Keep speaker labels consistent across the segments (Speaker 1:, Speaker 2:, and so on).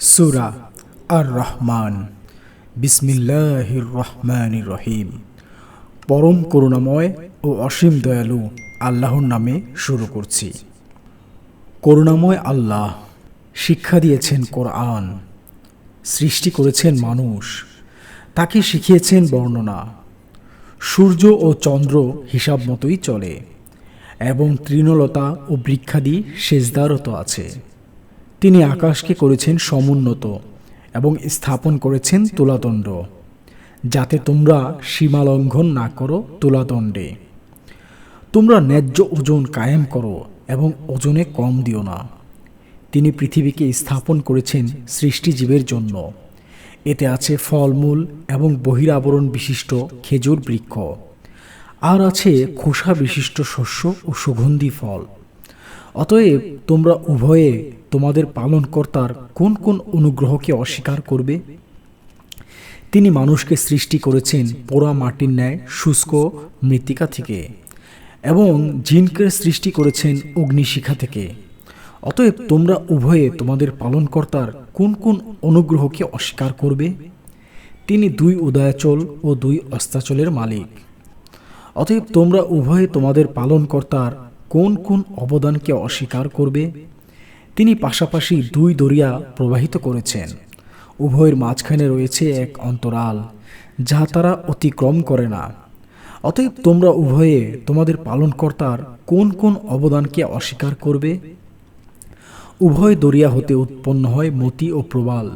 Speaker 1: সুরা আর রহমান বিসমিল্লাহির রহমান রহিম পরম করুণাময় ও অসীম দয়ালু আল্লাহর নামে শুরু করছি। করুণাময় আল্লাহ, শিক্ষা দিয়েছেন কোরআন, সৃষ্টি করেছেন মানুষ, তাকে শিখিয়েছেন বর্ণনা। সূর্য ও চন্দ্র হিসাব মতোই চলে, এবং তৃণলতা ও বৃক্ষাদি সেজদারত আছে। তিনি আকাশকে করেছেন সমুন্নত এবং স্থাপন করেছেন তুলাদণ্ড যাতে তোমরা সীমা লঙ্ঘন না করো তুলাদণ্ডে তোমরা ন্যায্য ওজন কায়েম করো এবং ওজনে কম দিও না। তিনি পৃথিবীকে স্থাপন করেছেন সৃষ্টিজীবের জন্য। এতে আছে ফলমূল এবং বহিরাবরণ বিশিষ্ট খেজুর বৃক্ষ। আর আছে খোসা বিশিষ্ট শস্য ও সুগন্ধি ফল। অতএব তোমরা উভয়ে তোমাদের পালনকর্তার কোন কোন অনুগ্রহকে অস্বীকার করবে? তিনি মানুষকে সৃষ্টি করেছেন পোড়া মাটির ন্যায়, শুষ্ক মৃত্তিকা থেকে এবং জিনকে সৃষ্টি করেছেন অগ্নিশিখা থেকে। অতএব তোমরা উভয়ে তোমাদের পালনকর্তার কোন কোন অনুগ্রহকে অস্বীকার করবে? তিনি দুই উদয়াচল ও দুই অস্তাচলের মালিক। অতএব তোমরা উভয়ে তোমাদের পালনকর্তার কোন কোন অবদানকে অস্বীকার করবে? তিনি পাশাপাশি দুই দরিয়া প্রবাহিত করেছেন। উভয়ের মাঝখানে রয়েছে এক অন্তরাল যা তারা অতিক্রম করে না। অতএব তোমরা উভয়ে তোমাদের পালনকর্তার কোন কোন অবদানকে অস্বীকার করবে? উভয় দরিয়া হতে উৎপন্ন হয় মতি ও প্রবাল।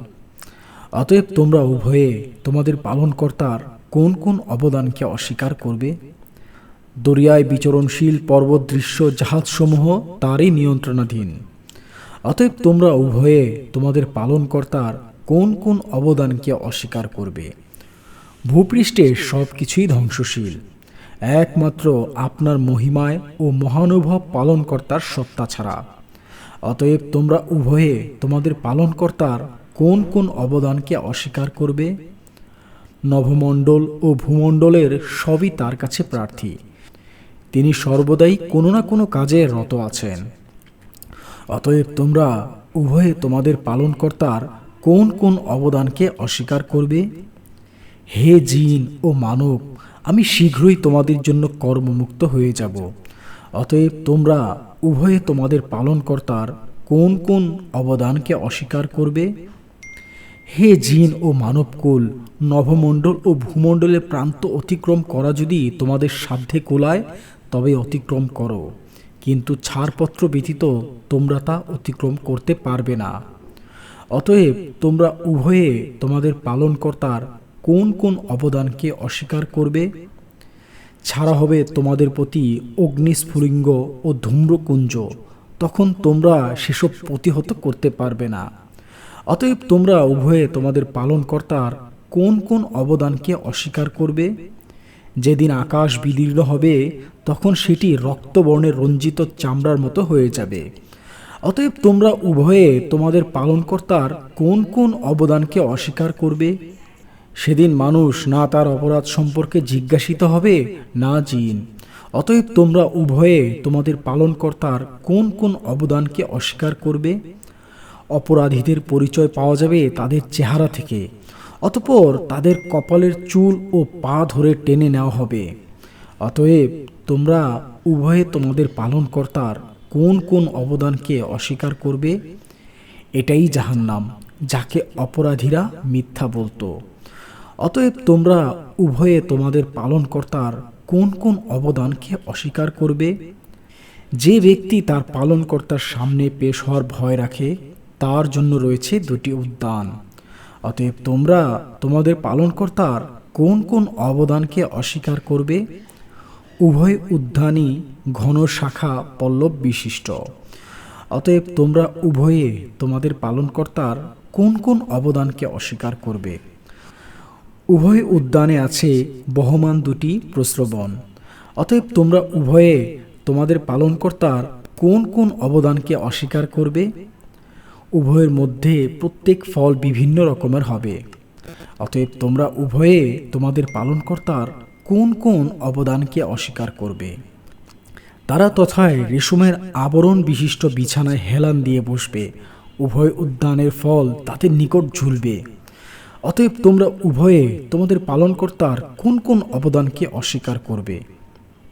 Speaker 1: অতএব তোমরা উভয়ে তোমাদের পালনকর্তার কোন কোন অবদানকে অস্বীকার করবে? দরিয়ায় বিচরণশীল পর্বত দৃশ্য জাহাজসমূহ তারই নিয়ন্ত্রণাধীন। অতএব তোমরা উভয়ে তোমাদের পালনকর্তার কোন কোন অবদানকে অস্বীকার করবে? ভূপৃষ্ঠে সব কিছুই ধ্বংসশীল। একমাত্র আপনার মহিমায় ও মহানুভব পালনকর্তার সত্তা ছাড়া। অতএব তোমরা উভয়ে তোমাদের পালনকর্তার কোন কোন অবদানকে অস্বীকার করবে? নভমণ্ডল ও ভূমণ্ডলের সবই তার কাছে প্রার্থী। তিনি সর্বদাই কোনো না কোনো কাজে রত আছেন। অতএব তোমরা উভয়ে তোমাদের পালনকর্তার কোন কোন অবদানকে অস্বীকার করবে? হে জিন ও মানব, আমি শীঘ্রই তোমাদের জন্য কর্মমুক্ত হয়ে যাব। অতএব তোমরা উভয়ে তোমাদের পালনকর্তার কোন কোন অবদানকে অস্বীকার করবে? হে জিন ও মানবকুল নভমণ্ডল ও ভূমণ্ডলের প্রান্ত অতিক্রম করা যদি তোমাদের সাধ্যে কোলায় তবে অতিক্রম করো। কিন্তু ছাড়পত্র ব্যতীত তোমরা তা অতিক্রম করতে পারবে না। অতএব তোমরা উভয়ে তোমাদের পালনকর্তার কোন কোন অবদানকে অস্বীকার করবে? ছাড়া হবে তোমাদের প্রতি অগ্নিস্ফুলিঙ্গ ও ধূম্রকুঞ্জ, তখন তোমরা সেসব প্রতিহত করতে পারবে না। অতএব তোমরা উভয়ে তোমাদের পালনকর্তার কোন কোন অবদানকে অস্বীকার করবে? যেদিন আকাশ বিদীর্ণ হবে, তখন সেটি রক্তবর্ণের রঞ্জিত চামড়ার মতো হয়ে যাবে। অতএব তোমরা উভয়ে তোমাদের পালনকর্তার কোন কোন অবদানকে অস্বীকার করবে? সেদিন মানুষ না তার অপরাধ সম্পর্কে জিজ্ঞাসিত হবে, না জিন। অতএব তোমরা উভয়ে তোমাদের পালনকর্তার কোন কোন অবদানকে অস্বীকার করবে? অপরাধীদের পরিচয় পাওয়া যাবে তাদের চেহারা থেকে। অতপর তাদের কপালের চুল ও পা ধরে টেনে নেওয়া হবে। অতএব তোমরা উভয়ে তোমাদের পালনকর্তার কোন কোন অবদানকে অস্বীকার করবে? এটাই জাহান্নাম, যাকে অপরাধীরা মিথ্যা বলতো। অতএব তোমরা উভয়ে তোমাদের পালনকর্তার কোন কোন অবদানকে অস্বীকার করবে? যে ব্যক্তি তার পালনকর্তার সামনে পেশ হওয়ার ভয় রাখে, তার জন্য রয়েছে দুটি উদ্যান। অতএব তোমরা তোমাদের পালনকর্তার কোন কোন অবদানকে অস্বীকার করবে? উভয় উদ্যানই ঘন শাখা পল্লব বিশিষ্ট। অতএব তোমরা উভয়ে তোমাদের পালনকর্তার কোন কোন অবদানকে অস্বীকার করবে? উভয় উদ্যানে আছে বহমান দুটি প্রস্রবণ। অতএব তোমরা উভয়ে তোমাদের পালনকর্তার কোন কোন অবদানকে অস্বীকার করবে? উভয়ের মধ্যে প্রত্যেক ফল বিভিন্ন রকমের হবে। অতএব তোমরা উভয়ে তোমাদের পালনকর্তার কোন কোন অবদানকে অস্বীকার করবে? তারা তথায় রেশমের আবরণ বিশিষ্ট বিছানায় হেলান দিয়ে বসবে। উভয় উদ্যানের ফল তাদের নিকট ঝুলবে। অতএব তোমরা উভয়ে তোমাদের পালনকর্তার কোন কোন অবদানকে অস্বীকার করবে?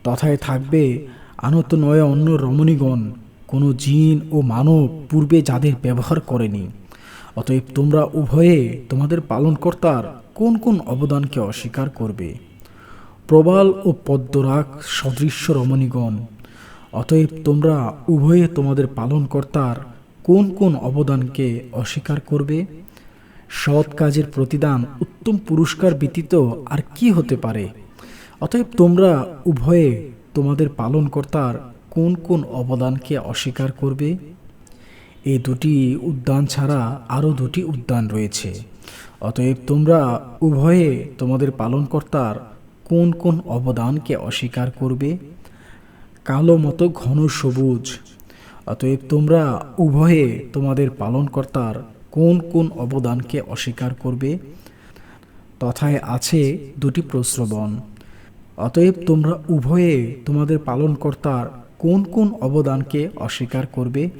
Speaker 1: তথায় থাকবে আনত নয় অন্য রমণীগণ কোনো জিন ও মানব পূর্বে যাদের ব্যবহার করেনি। অতএব তোমরা উভয়ে তোমাদের পালনকর্তার কোন কোন অবদানকে অস্বীকার করবে? প্রবাল ও পদ্মরাগ সদৃশ্য রমণীগণ, অতএব তোমরা উভয়ে তোমাদের পালনকর্তার কোন কোন অবদানকে অস্বীকার করবে? সৎ কাজের প্রতিদান উত্তম পুরস্কার ব্যতীত আর কি হতে পারে? অতএব তোমরা উভয়ে তোমাদের পালনকর্তার কোন কোন অবদানকে অস্বীকার করবে? এই দুটি উদ্যান ছাড়া আরও দুটি উদ্যান রয়েছে। অতএব তোমরা উভয়ে তোমাদের পালনকর্তার কোন কোন অবদানকে অস্বীকার করবে? কালো মতো ঘন সবুজ। অতএব তোমরা উভয়ে তোমাদের পালনকর্তার কোন কোন অবদানকে অস্বীকার করবে? তথায় আছে দুটি প্রশ্রবণ অতএব তোমরা উভয়ে তোমাদের পালনকর্তার কোন কোন অবদানকে অস্বীকার করবে?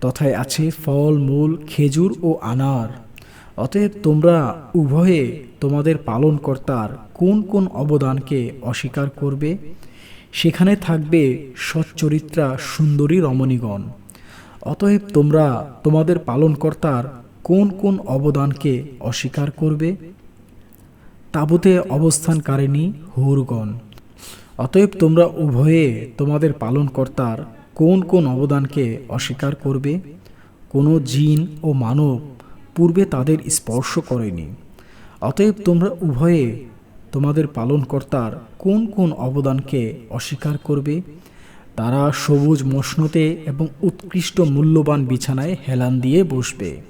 Speaker 1: তথায় আছে ফল, মূল, খেজুর ও আনার। অতএব তোমরা উভয়ে তোমাদের পালনকর্তার কোন কোন অবদানকে অস্বীকার করবে? সেখানে থাকবে সচ্চরিত্রা সুন্দরী রমণীগণ। অতএব তোমরা তোমাদের পালনকর্তার কোন কোন অবদানকে অস্বীকার করবে? তাবুতে অবস্থানকারিণী হুরগণ। অতএব তোমরা উভয়ে তোমাদের পালনকর্তার কোন কোন অবদানকে অস্বীকার করবে? কোনো জিন ও মানব পূর্বে তাদের স্পর্শ করেনি। অতএব তোমরা উভয়ে তোমাদের পালনকর্তার কোন কোন অবদানকে অস্বীকার করবে? তারা সবুজ মশনতে এবং উৎকৃষ্ট মূল্যবান বিছানায় হেলান দিয়ে বসবে।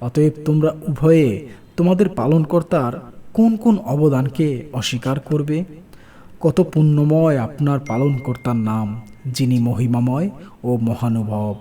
Speaker 1: অতএব তোমরা উভয়ে তোমাদের পালনকর্তার কোন কোন অবদানকে অস্বীকার করবে? কত পুণ্যময় আপনার পালনকর্তার নাম যিনি মহিমাময় ও মহানুভব।